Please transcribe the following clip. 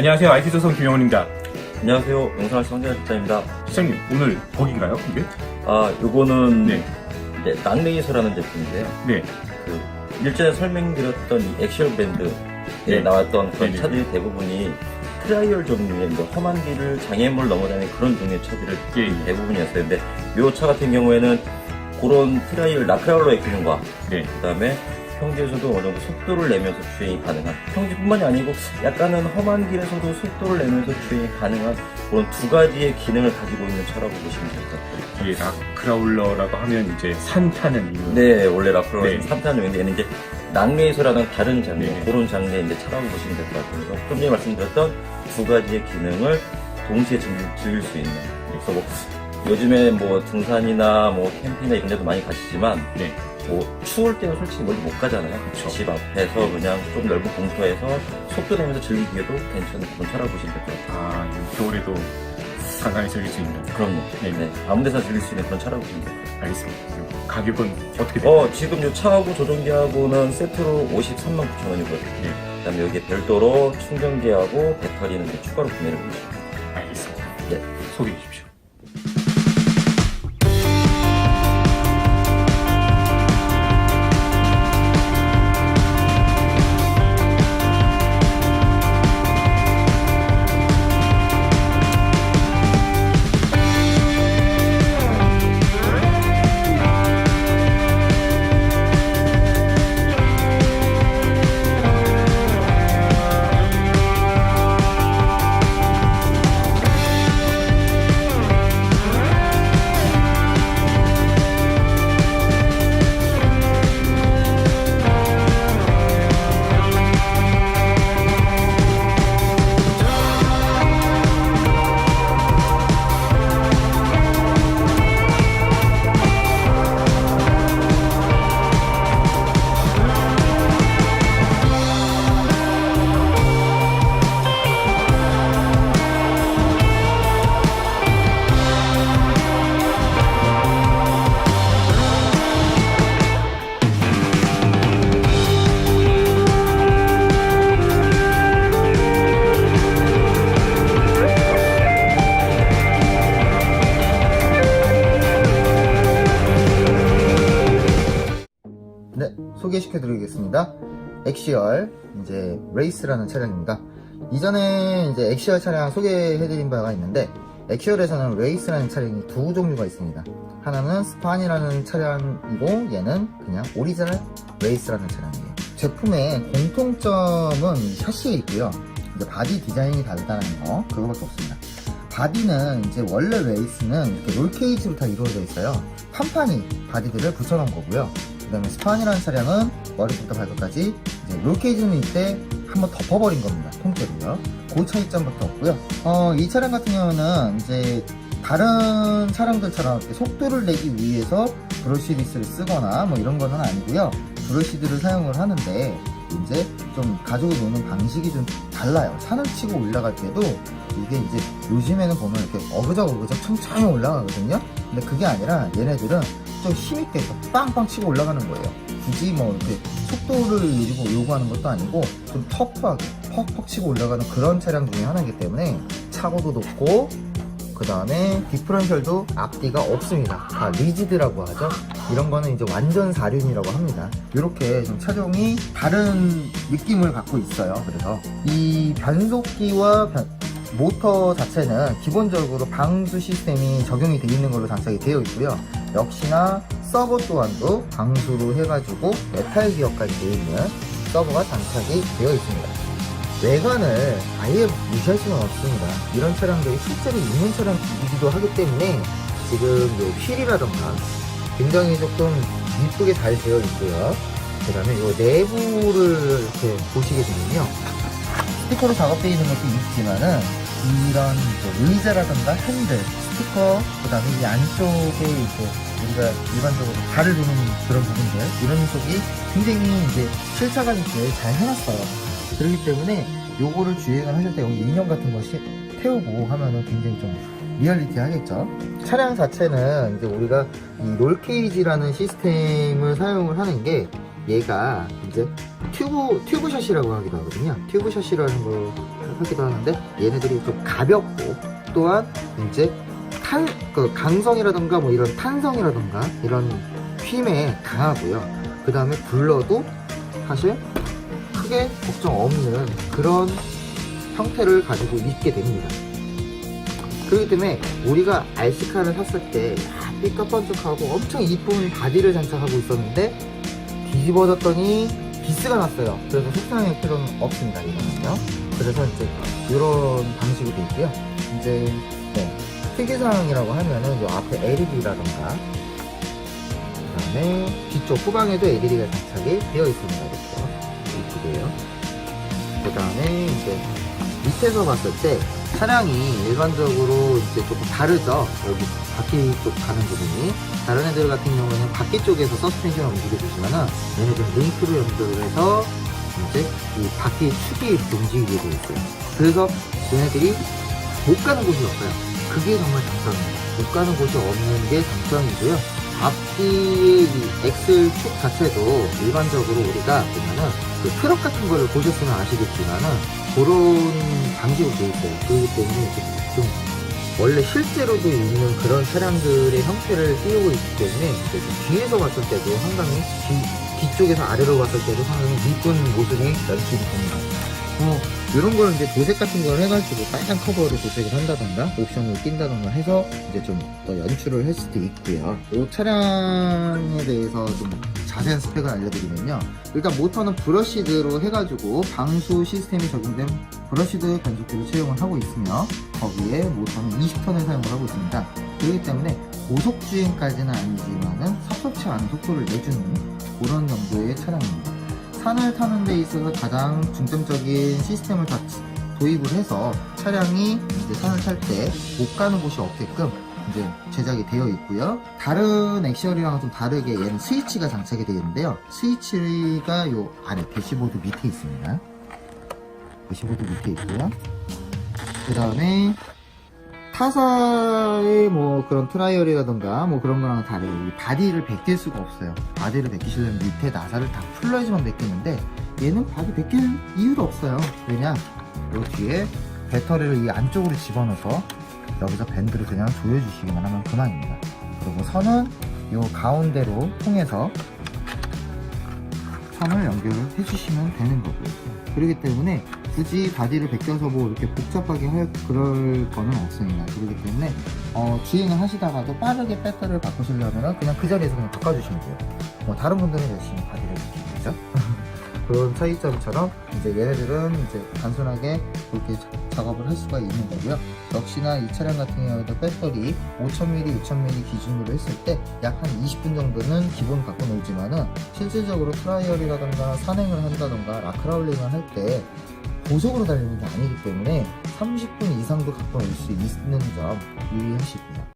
안녕하세요. IT조선 김영훈입니다. 안녕하세요. 영상할 성재 기자입니다. 시장님, 오늘 거기인가요? 이게? 아, 요거는 네. 이제 낭레이서라는 제품인데요. 네. 그 일전에 설명드렸던 이 액션 밴드에 네. 나왔던 그런 네네. 차들이 대부분이 트라이얼 종류의 이제 험한 길을 장애물 넘어다니는 그런 종류의 차들을 예, 예. 대부분이었어요. 근데 요 차 같은 경우에는 그런 트라이얼 나크라울러의 기능과 네. 그다음에 평지에서도 어느 정도 속도를 내면서 주행이 가능한 평지뿐만이 아니고 약간은 험한 길에서도 속도를 내면서 주행이 가능한 그런 두 가지의 기능을 가지고 있는 차라고 보시면 될 것 같아요. 이게 락크라울러라고 하면 이제 산 타는 이유. 네, 원래 라프로는 네. 3탄용인데 얘는 이제 낭레이서라는 다른 장르, 네. 그런 장르의 이제 차라고 보시면 될 것 같아요. 좀 전에 말씀드렸던 두 가지의 기능을 동시에 즐길, 즐길 수 있는. 그래서 뭐 요즘에 뭐 등산이나 뭐 캠핑이나 이런 데도 많이 가시지만 네. 뭐 추울 때는 솔직히 멀리 못 가잖아요. 그쵸. 집 앞에서 그냥 좀 넓은 공터에서 속도 내면서 즐기기에도 괜찮은 그런 차라고 보시면 될 것 같아요. 아, 이 겨울에도 간간히 즐길 수 있는. 그럼요. 네. 네. 아무 데서 즐길 수 있는 그런 차라고 보시면 돼요. 알겠습니다. 그리고 가격은 어떻게 돼요? 어, 지금 이 차하고 조종기하고는 세트로 53만 9천 원이고요. 네. 그 다음에 여기에 별도로 충전기하고 배터리는 이제 추가로 구매를 해주시면 알겠습니다. 네. 소개해 주십시오. 엑시얼, 이제, 레이스라는 차량입니다. 이전에 이제 엑시얼 차량 소개해 드린 바가 있는데, 엑시얼에서는 레이스라는 차량이 두 종류가 있습니다. 하나는 스판이라는 차량이고, 얘는 그냥 오리지널 레이스라는 차량이에요. 제품의 공통점은 샤시에 있고요. 이제 바디 디자인이 다르다는 거, 그거밖에 없습니다. 바디는 이제 원래 레이스는 이렇게 롤케이지로 다 이루어져 있어요. 판판이 바디들을 붙여놓은 거고요. 그 다음에 스판이라는 차량은 머리부터 발끝까지 이제 롤케이지는 이때 한번 덮어버린 겁니다. 통째로요. 그 차이점밖에 없고요. 어, 이 차량 같은 경우는 이제 다른 차량들처럼 이렇게 속도를 내기 위해서 브러시리스를 쓰거나 뭐 이런 거는 아니고요. 브러시들을 사용을 하는데 이제 좀 가지고 노는 방식이 좀 달라요. 산을 치고 올라갈 때도 이게 이제 요즘에는 보면 이렇게 어그적 어그적 천천히 올라가거든요. 근데 그게 아니라 얘네들은 좀 힘있게 빵빵 치고 올라가는 거예요. 굳이 뭐 이렇게 속도를 요구, 요구하는 것도 아니고 좀 터프하게 퍽퍽 치고 올라가는 그런 차량 중에 하나이기 때문에 차고도 높고 그 다음에 디프런셜도 앞뒤가 없습니다. 다 리지드라고 하죠. 이런 거는 이제 완전 사륜이라고 합니다. 이렇게 좀 차종이 다른 느낌을 갖고 있어요. 그래서 이 변속기와 변- 모터 자체는 기본적으로 방수 시스템이 적용이 되어 있는 걸로 장착이 되어 있고요. 역시나 서버 또한도 방수로 해가지고 메탈 기어까지 되어 있는 서버가 장착이 되어 있습니다. 외관을 아예 무시할 수는 없습니다. 이런 차량들이 실제로 있는 차량이기도 하기 때문에 지금 요 휠이라던가 굉장히 조금 이쁘게 잘 되어 있고요. 그 다음에 요 내부를 이렇게 보시게 되면요. 스티커로 작업되어 있는 것도 있지만은 이런 이제 의자라던가 핸들, 스티커, 그 다음에 이 안쪽에 이제 우리가 일반적으로 발을 두는 그런 부분들, 이런 쪽이 굉장히 이제 실사감 있게 잘 해놨어요. 그렇기 때문에 요거를 주행을 하실 때 여기 인형 같은 것이 태우고 하면은 굉장히 좀 리얼리티 하겠죠. 차량 자체는 이제 우리가 이 롤케이지라는 시스템을 사용을 하는 게 얘가 이제 튜브, 튜브 샷이라고 하기도 하거든요. 튜브 샷이라는 거 하기도 하는데 얘네들이 좀 가볍고 또한 이제 탄, 그 강성이라던가 뭐 이런 탄성이라던가 이런 힘에 강하고요. 그 다음에 굴러도 사실 크게 걱정 없는 그런 형태를 가지고 있게 됩니다. 그렇기 때문에 우리가 RC카를 샀을 때 야, 삐까뻔쩍하고 엄청 이쁜 바디를 장착하고 있었는데 뒤집어졌더니 기스가 났어요. 그래서 속상할 필요는 없습니다. 이거는요. 그래서 이제 이런 방식으로 돼 있고요. 이제 네, 특이사항이라고 하면은 요 앞에 LED라던가 그 다음에 뒤쪽 후방에도 LED가 장착이 되어 있습니다. 이렇게 이쁘게요. 그 다음에 이제 밑에서 봤을 때 차량이 일반적으로 이제 조금 다르죠. 여기 바퀴 쪽 가는 부분이 다른 애들 같은 경우에는 바퀴 쪽에서 서스펜션을 움직여주지만은 얘네들은 링크로 연결을 해서 이제 이 바퀴 축이 움직이게 되어 있어요. 그래서 얘네들이 못 가는 곳이 없어요. 그게 정말 장점입니다. 못 가는 곳이 없는 게 장점이고요. 앞뒤의 이 엑셀 축 자체도 일반적으로 우리가 보면은 그 트럭 같은 거를 보셨으면 아시겠지만은 그런 방식으로 되어 있어요. 그렇기 때문에 좀 원래 실제로도 있는 그런 차량들의 형태를 띄우고 있기 때문에 뒤에서 봤을 때도 상당히 뒤, 뒤쪽에서 아래로 봤을 때도 상당히 이쁜 모습이 연출이 됩니다. 어, 이런 거는 이제 도색 같은 걸 해가지고 빨간 커버로 도색을 한다던가 옵션을 낀다던가 해서 이제 좀 더 연출을 할 수도 있고요. 이 차량에 대해서 좀 자세한 스펙을 알려드리면요. 일단 모터는 브러시드로 해가지고 방수 시스템이 적용된 브러시드 변속기를 채용을 하고 있으며 거기에 모터는 20톤을 사용을 하고 있습니다. 그렇기 때문에 고속 주행까지는 아니지만은 섭섭치 않은 속도를 내주는 그런 정도의 차량입니다. 산을 타는 데 있어서 가장 중점적인 시스템을 다 도입을 해서 차량이 이제 산을 탈 때 못 가는 곳이 없게끔 이제 제작이 되어 있고요. 다른 엑시얼이랑은 좀 다르게 얘는 스위치가 장착이 되어 있는데요. 스위치가 요 아래 대시보드 밑에 있습니다. 대시보드 밑에 있고요. 그 다음에 타사의 뭐 그런 트라이얼이라던가 뭐 그런 거랑 다르게 이 바디를 벗길 수가 없어요. 바디를 벗기시려면 밑에 나사를 다 풀러야지만 벗기는데 얘는 바디 벗길 이유가 없어요. 왜냐? 요 뒤에 배터리를 이 안쪽으로 집어넣어서 여기서 밴드를 그냥 조여주시기만 하면 그만입니다. 그리고 선은 요 가운데로 통해서 선을 연결을 해주시면 되는 거고요. 그렇기 때문에 굳이 바디를 벗겨서 뭐 이렇게 복잡하게 할 그럴 거는 없습니다. 그렇기 때문에 어, 주행을 하시다가도 빠르게 배터리를 바꾸시려면 그냥 그 자리에서 그냥 바꿔주시면 돼요. 뭐 다른 분들은 열심히 바디를 벗기겠죠. 그런 차이점처럼 이제 얘네들은 이제 단순하게 그렇게 자- 작업을 할 수가 있는 거고요. 역시나 이 차량 같은 경우에도 배터리 5000mAh, 6000mAh 기준으로 했을 때 약 한 20분 정도는 기본 갖고 놀지만은 실질적으로 트라이얼이라던가 산행을 한다던가 라크라울링을 할 때 고속으로 달리는 게 아니기 때문에 30분 이상도 갖고 올 수 있는 점 유의하시고요.